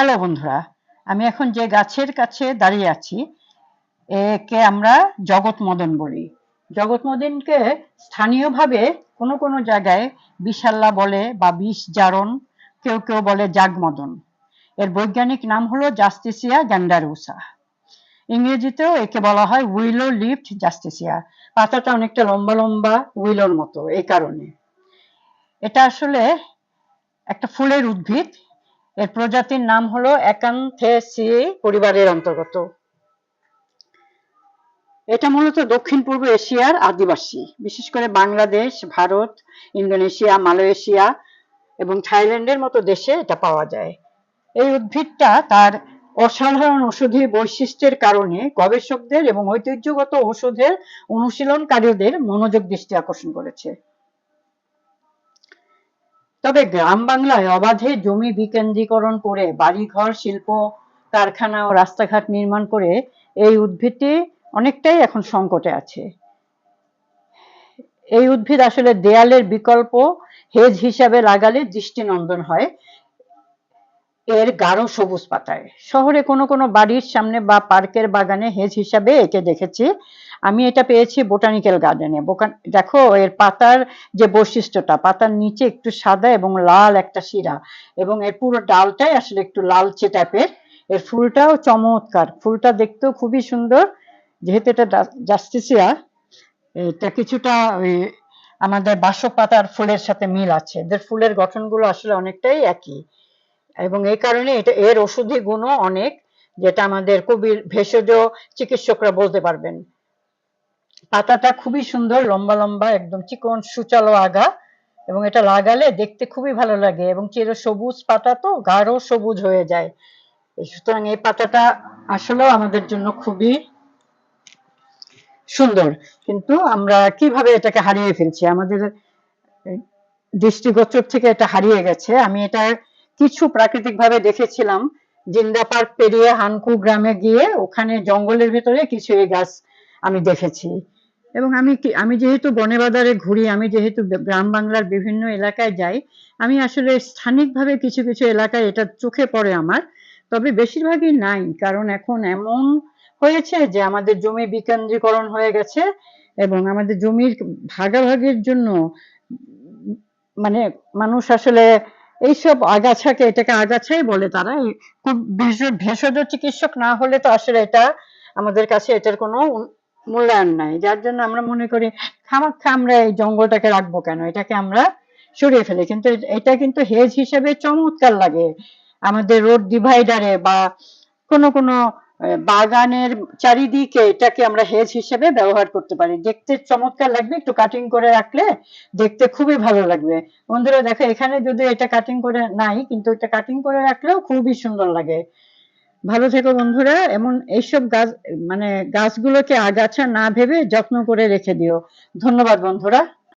Hello বন্ধুরা, আমি এখন যে গাছের কাছে দাঁড়িয়ে আছি, একে আমরা জগৎ মদন বলি। জগৎ মদনকে স্থানীয়ভাবে কোনো কোনো জায়গায় বিশাল্লা বলে বা বিষ জারণ, কেউ কেউ বলে জাগমদন। এর বৈজ্ঞানিক নাম হলো জাস্টিসিয়া গ্যান্ডারুসা। ইংরেজিতেও একে বলা হয় উইলো লিফট জাস্টিসিয়া। পাতাটা অনেকটা লম্বা লম্বা উইলোর মতো এই কারণে। এটা আসলে একটা ফুলের উদ্ভিদ এর প্রজাতির নাম হলো একান্থেসি পরিবারের অন্তর্গত। এটা মূলত দক্ষিণ পূর্ব এশিয়ার আদিবাসী, বিশেষ করে বাংলাদেশ, ভারত, ইন্দোনেশিয়া, মালয়েশিয়া এবং থাইল্যান্ডের মতো দেশে এটা পাওয়া যায়। এই উদ্ভিদটা তার অসাধারণ ঔষধি বৈশিষ্ট্যের কারণে গবেষকদের এবং ঐতিহ্যগত ঔষধের অনুশীলনকারীদের মনোযোগ দৃষ্টি আকর্ষণ করেছে। তবে গ্রাম বাংলায় অবাধে জমি বিকেন্দ্রীকরণ করে বাড়িঘর, শিল্প, কারখানা ও রাস্তাঘাট নির্মাণ করে এই উদ্ভিদটি অনেকটাই এখন সংকটে আছে। এই উদ্ভিদ আসলে দেয়ালের বিকল্প, হেজ হিসাবে লাগালে দৃষ্টিনন্দন হয়। এর গাঢ় সবুজ পাতায়। শহরে কোনো কোনো বাড়ির সামনে বা পার্কের বাগানে হেজ হিসাবে একে দেখেছি। আমি এটা পেয়েছি বোটানিক্যাল গার্ডেনে। দেখো, এর পাতার যে বৈশিষ্ট্যটা, পাতার নিচে একটু সাদা এবং লাল একটা শিরা এবং এর পুরো ডালটাই আসলে একটু লালচে টাইপের। এর ফুলটাও চমৎকার। ফুলটা দেখতেও খুবই সুন্দর। যেহেতু এটা জাস্টিসিয়া, এটা কিছুটা আমাদের বাসক পাতার ফুলের সাথে মিল আছে। এদের ফুলের গঠনগুলো আসলে অনেকটাই একই। এবং এই কারণে এটা এর ওষুধি গুণও অনেক, যেটা আমাদের কবির ভেষজ চিকিৎসকরা বলতে পারবেন। পাতাটা খুবই সুন্দর, লম্বা লম্বা, একদম চিকন, সুচালো আগা, এবং এটা লাগালে দেখতে খুবই ভালো লাগে, এবং চির সবুজ পাতা তো গাঢ় সবুজ হয়ে যায়। সুতরাং এই পাতাটা আসলেও আমাদের জন্য খুবই সুন্দর। কিন্তু আমরা কীভাবে এটাকে হারিয়ে ফেলছি? আমাদের দৃষ্টিগোচর থেকে এটা হারিয়ে গেছে। আমি এটা কিছু প্রাকৃতিক ভাবে দেখেছিলাম। জিন্দা পার্ক পেরিয়ে হানকু গ্রামে গিয়ে ওখানে জঙ্গলের ভেতরে কিছু এই গাছ আমি দেখেছি। এবং আমি আমি যেহেতু বনে বাজারে ঘুরি, আমি যেহেতু গ্রাম বাংলার বিভিন্ন এলাকায় যাই, আমি আসলে স্থানিকভাবে কিছু কিছু এলাকায় এটা চোখে পড়ে আমার। তবে বেশিরভাগই নাই, কারণ এখন এমন হয়েছে যে আমাদের জমি বিকেন্দ্রীকরণ হয়ে গেছে এবং আমাদের জমির ভাগাভাগির জন্য মানে মানুষ আসলে এইসব আগাছাকে, এটাকে আগাছাই বলে তারা। খুব ভেষজ চিকিৎসক না হলে তো আসলে এটা আমাদের কাছে এটার কোনো মূল্যায়ন নাই। যার জন্য আমরা মনে করি খামাক্ষা আমরা এই জঙ্গলটাকে রাখব কেন? এটাকে আমরা সরিয়ে ফেলি। কিন্তু এটা কিন্তু হেজ হিসেবে চমৎকার লাগে। আমাদের রোড ডিভাইডারে বা কোনো কোনো বাগানের চারিদিকে এটাকে আমরা হেজ হিসেবে ব্যবহার করতে পারি। দেখতে চমৎকার লাগবে। একটু কাটিং করে রাখলে দেখতে খুবই ভালো লাগবে। বন্ধুরা, দেখো, এখানে যদি এটা কাটিং করে নাই, কিন্তু এটা কাটিং করে রাখলেও খুবই সুন্দর লাগে। ভালো থেকো বন্ধুরা, এমন এইসব গাছ মানে গাছগুলোকে আগাছা না ভেবে যত্ন করে রেখে দিও। ধন্যবাদ বন্ধুরা।